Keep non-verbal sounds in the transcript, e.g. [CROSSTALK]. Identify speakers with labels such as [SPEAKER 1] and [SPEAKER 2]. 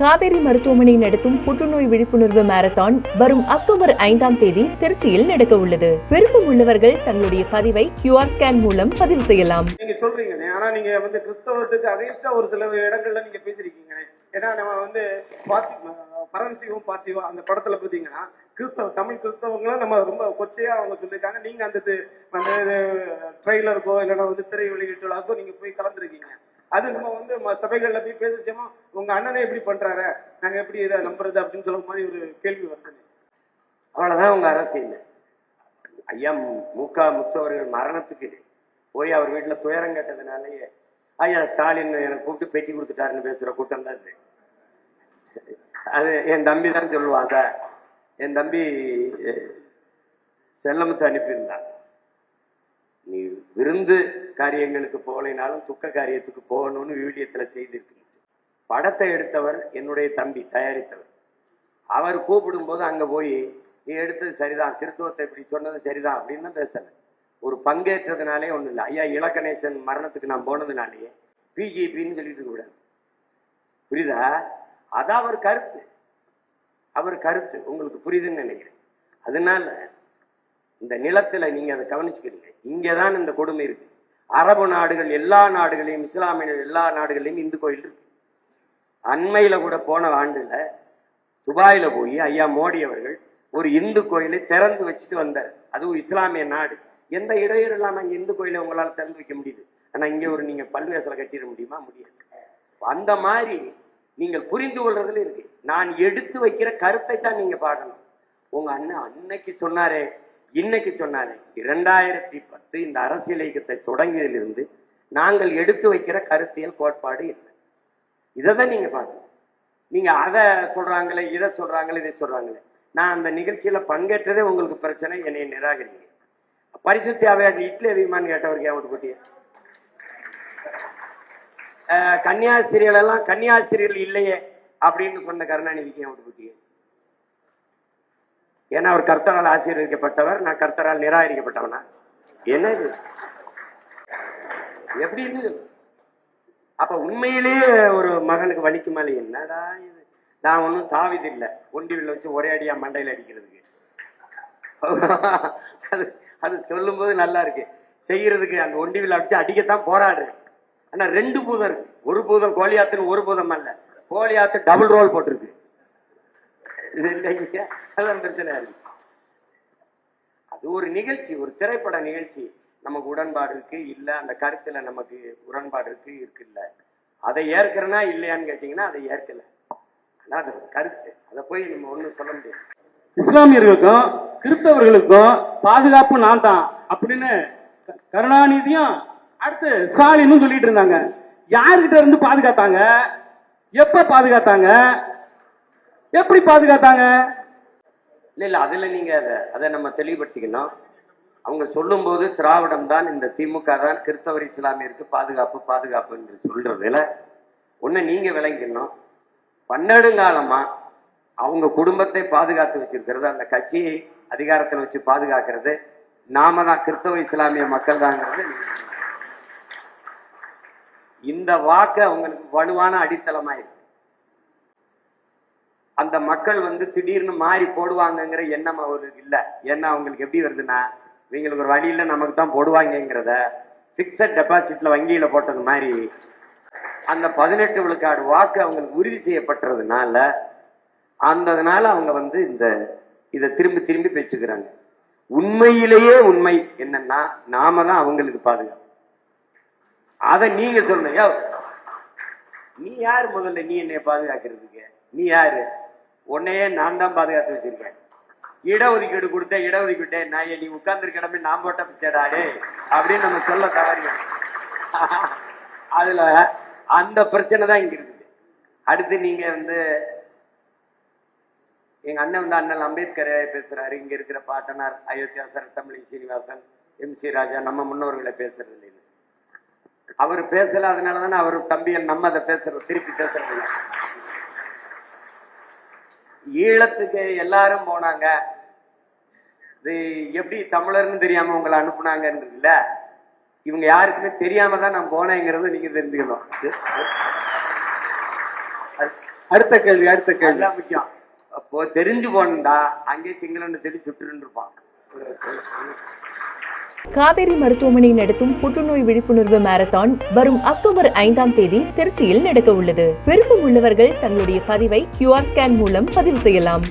[SPEAKER 1] காவேரி மருத்துவமனை நடத்தும் புற்றுநோய் விழிப்புணர்வு மாரத்தான் வரும் அக்டோபர் ஐந்தாம் தேதி திருச்சியில் நடக்க உள்ளது. விருப்பம் உள்ளவர்கள் தங்களுடைய பதிவை கியூஆர் ஸ்கேன் மூலம் பதிவு செய்யலாம்.
[SPEAKER 2] நீங்க சொல்றீங்க ஆனா நீங்க வந்து கிறிஸ்தவத்துக்கு அகைன்ஸ்டா ஒரு சில இடங்கள்ல நீங்க பேசிருக்கீங்க ஏன்னா நம்ம வந்து பாத்தி பரமசிவம் பாத்திவா அந்த படத்துல பாத்தீங்கன்னா கிறிஸ்தவ தமிழ் கிறிஸ்தவங்களும் நம்ம ரொம்ப கொச்சையா அவங்க சொல்லியிருக்காங்க. நீங்க அந்த இது- அந்த ட்ரெய்லருக்கோ இல்லைன்னா வந்து திரை வெளியீட்டுலாக்கோ நீங்க போய் கலந்துருக்கீங்க. அது நம்ம வந்து ம- சபைகள்ல போய் பேசிச்சோமோ உங்க அண்ணனே எப்படி பண்றாரு நாங்க எப்படி இதை நம்புறது அப்படின்னு சொல்லும் மாதிரி ஒரு கேள்வி வருது.
[SPEAKER 3] அவ்வளவுதான் உங்க அரசியல். ஐயா முக முத்து அவர்கள் மரணத்துக்கு போய் அவர் வீட்டுல துயரம் கேட்டதுனாலயே ஐயா ஸ்டாலின் எனக்கு கூப்பிட்டு பேட்டி கொடுத்துட்டாருன்னு பேசுற கூட்டம் தான் இது. அது என் தம்பி தான் சொல்லுவாங்க. என் தம்பி செல்லமுத்து அனுப்பியிருந்தான். நீ விருந்து காரியங்களுக்கு போகலைனாலும் துக்க காரியத்துக்கு போகணும்னு விவிலியத்தில் செய்திருக்கு. படத்தை எடுத்தவர் என்னுடைய தம்பி தயாரித்தவர். அவர் கூப்பிடும்போது அங்கே போய் நீ எடுத்தது சரிதான் கிறிஸ்துவத்தை இப்படி சொன்னது சரிதான் அப்படின்னு தான் ஒரு பங்கேற்றதுனாலே ஒன்றும் இல்லை. ஐயா இலக்கணேசன் மரணத்துக்கு நான் போனதுனாலேயே பிஜேபின்னு சொல்லிட்டு கூடாது. புரியுதா? அதான் அவர் கருத்து. அவர் கருத்து. உங்களுக்கு புரியுதுன்னு நினைக்கிறேன். அதனால இந்த நிலத்துல நீங்க அதை கவனிச்சுக்கிறீங்க. இங்கதான் இந்த கொடுமை இருக்கு. அரபு நாடுகள் எல்லா நாடுகளையும் இஸ்லாமிய எல்லா நாடுகளையும் இந்து கோயில் இருக்கு. அண்மையில கூட போன ஆண்டுல துபாயில போய் ஐயா மோடி அவர்கள் ஒரு இந்து கோயிலை திறந்து வச்சுட்டு வந்தார். அதுவும் இஸ்லாமிய நாடு. எந்த இடையூறு இல்லாமல் அங்கே இந்து கோயிலை உங்களால திறந்து வைக்க முடியுது? ஆனா இங்க ஒரு நீங்க பல்வேசலை கட்டிட முடியுமா? முடியாது. அந்த மாதிரி நீங்கள் புரிந்து கொள்றதுல இருக்கு. நான் எடுத்து வைக்கிற கருத்தை தான் நீங்கள் பார்க்கணும் உங்க அண்ணன் அன்னைக்கு சொன்னாரே இன்னைக்கு சொன்னாரே இரண்டாயிரத்தி பத்து இந்த அரசியல் இயக்கத்தை தொடங்கியதிலிருந்து நாங்கள் எடுத்து வைக்கிற கருத்தியல் கோட்பாடு என்ன? இதை தான் நீங்க பார்க்கணும். நீங்க அதை சொல்றாங்களே இதை சொல்றாங்களே இதை சொல்றாங்களே. நான் அந்த நிகழ்ச்சியில பங்கேற்றதே உங்களுக்கு பிரச்சனை என்னை நிராகரிங்க. பரிசுத்தி அவையாட்டு இட்லி அபிமான்னு கேட்டவருக்கு ஏன் போட்டிய? கன்னியாஸ்திரிகள் எல்லாம் கன்னியாஸ்திரிகள் இல்லையே அப்படின்னு சொன்ன கருணாநிதிக்கு ஏன் ஓட்டு ஏன்னா அவர் கர்த்தரால் ஆசீர்வதிக்கப்பட்டவர் நான் கர்த்தரால் நிராகரிக்கப்பட்டவனா? என்ன இது எப்படி இருந்தது? அப்ப உண்மையிலேயே ஒரு மகனுக்கு வலிக்குமாலே என்னடா இது? நான் ஒன்றும் தாவிது இல்லை. ஒண்டிவில் வச்சு ஒரே அடியா மண்டையில் அடிக்கிறதுக்கு. அது அது சொல்லும்போது நல்லா இருக்கு. செய்யறதுக்கு அந்த ஒண்டிவில் அடிச்சு அடிக்கத்தான் போராடுறேன். ஆனா ரெண்டு பூதம் இருக்கு. ஒரு பூதம் கோழியாத்துன்னு ஒரு பூதம் அல்ல. கோழியாத்து டபுள் ரோல் போட்டிருக்கு. இது இல்லைங்க அதான் பிரச்சனை இருக்கு அது ஒரு நிகழ்ச்சி ஒரு திரைப்பட நிகழ்ச்சி. நமக்கு உடன்பாடு இருக்கு இல்ல அந்த கருத்துல நமக்கு உடன்பாடு இருக்கு இருக்கு இல்ல அதை ஏற்கிறனா இல்லையான்னு கேட்டீங்கன்னா அதை ஏற்கல. ஆனா அது கருத்து. அதை போய் நம்ம ஒண்ணும் சொல்ல முடியாது.
[SPEAKER 4] இஸ்லாமியர்களுக்கும் கிறிஸ்தவர்களுக்கும் பாதுகாப்பு நான் தான் அப்படின்னு கருணாநிதியும் அடுத்து ஸ்டாலினும் சொல்லிட்டு இருந்தாங்க. யாருகிட்ட இருந்து பாதுகாத்தாங்க? எப்ப பாதுகாத்தாங்க? எப்படி பாதுகாத்தாங்க?
[SPEAKER 3] இல்ல இல்ல அதுல நீங்க அதை அதை நம்ம தெளிவுபடுத்திக்கணும். அவங்க சொல்லும்போது திராவிடம் தான் இந்த திமுக தான் கிறிஸ்தவர் இஸ்லாமியருக்கு பாதுகாப்பு பாதுகாப்பு என்று சொல்றதுல ஒண்ணு நீங்க விளங்கிக்கணும். பன்னெடுங்காலமா அவங்க குடும்பத்தை பாதுகாத்து வச்சிருக்கிறது அந்த கட்சியை அதிகாரத்தில் வச்சு பாதுகாக்கிறது நாம தான் கிறிஸ்தவ இஸ்லாமிய மக்கள் தாங்கிறது இந்த வாக்கு அவங்களுக்கு வலுவான அடித்தளமாயிருக்கு. அந்த மக்கள் வந்து திடீர்னு மாறி போடுவாங்கங்கிற எண்ணம் அவருக்கு இல்லை. ஏன்னா அவங்களுக்கு எப்படி வருதுன்னா இவங்களுக்கு ஒரு வழியில நமக்கு தான் போடுவாங்கங்கிறத ஃபிக்ஸட் டெபாசிட்ல வங்கியில் போட்டது மாதிரி அந்த பதினெட்டு விழுக்காடு வாக்கு அவங்களுக்கு உறுதி செய்யப்பட்டதுனால அந்ததுனால அவங்க வந்து இந்த இதை திரும்பி திரும்பி பெற்றுக்கிறாங்க. உண்மையிலேயே உண்மை என்னன்னா நாம தான் அவங்களுக்கு பாதுகாப்பு. அதை நீங்க சொல்லணும் நீ யார் முதல்ல நீ என்னைய பாதுகாக்கிறதுக்கு? நீ யாரு? உன்னையே நான் தான் பாதுகாத்து வச்சிருக்கேன். இடஒதுக்கீடு கொடுத்த இடஒதுக்கீட்டே நான் நீ உட்கார்ந்து இடமே நான் போட்ட பிச்சடாடே அப்படின்னு நம்ம சொல்ல தவறியும் [LAUGHS] அதுல அந்த பிரச்சனை தான் இங்க இருக்குது. அடுத்து நீங்க வந்து எங்க அண்ணன் வந்து அண்ணல் அம்பேத்கர் பேசுறாரு. இங்க இருக்கிற பாட்டனார் அயோத்தியாசர் தமிழி சீனிவாசன் எம் சி ராஜா நம்ம முன்னோர்களை பேசுறது இல்லைன்னு. அவர் பேசல அதனால தானே அவர் தம்பியல் நம்ம அதை பேசுறது திருப்பி பேசுறது இல்லை. ஈழத்துக்கு எல்லாரும் போனாங்க. இது எப்படி தமிழர்னு தெரியாம உங்களை அனுப்புனாங்கன்றதுல இவங்க யாருக்குமே தெரியாம தான் நான் போனேங்கிறத நீங்க தெரிஞ்சுக்கணும்.
[SPEAKER 4] அடுத்த கேள்வி அடுத்த கேள்வி.
[SPEAKER 3] முக்கியம். அப்போ தெரிஞ்சு போனா அங்கே சிங்களன்னு சொல்லி சுட்டுன்னு இருப்பான்.
[SPEAKER 1] காவேரி மருத்துவமனை நடத்தும் புற்றுநோய் விழிப்புணர்வு மாரத்தான் வரும் அக்டோபர் ஐந்தாம் தேதி திருச்சியில் நடக்க உள்ளது விருப்பம் உள்ளவர்கள் தங்களுடைய பதிவை கியூஆர் ஸ்கேன் மூலம் பதிவு செய்யலாம்.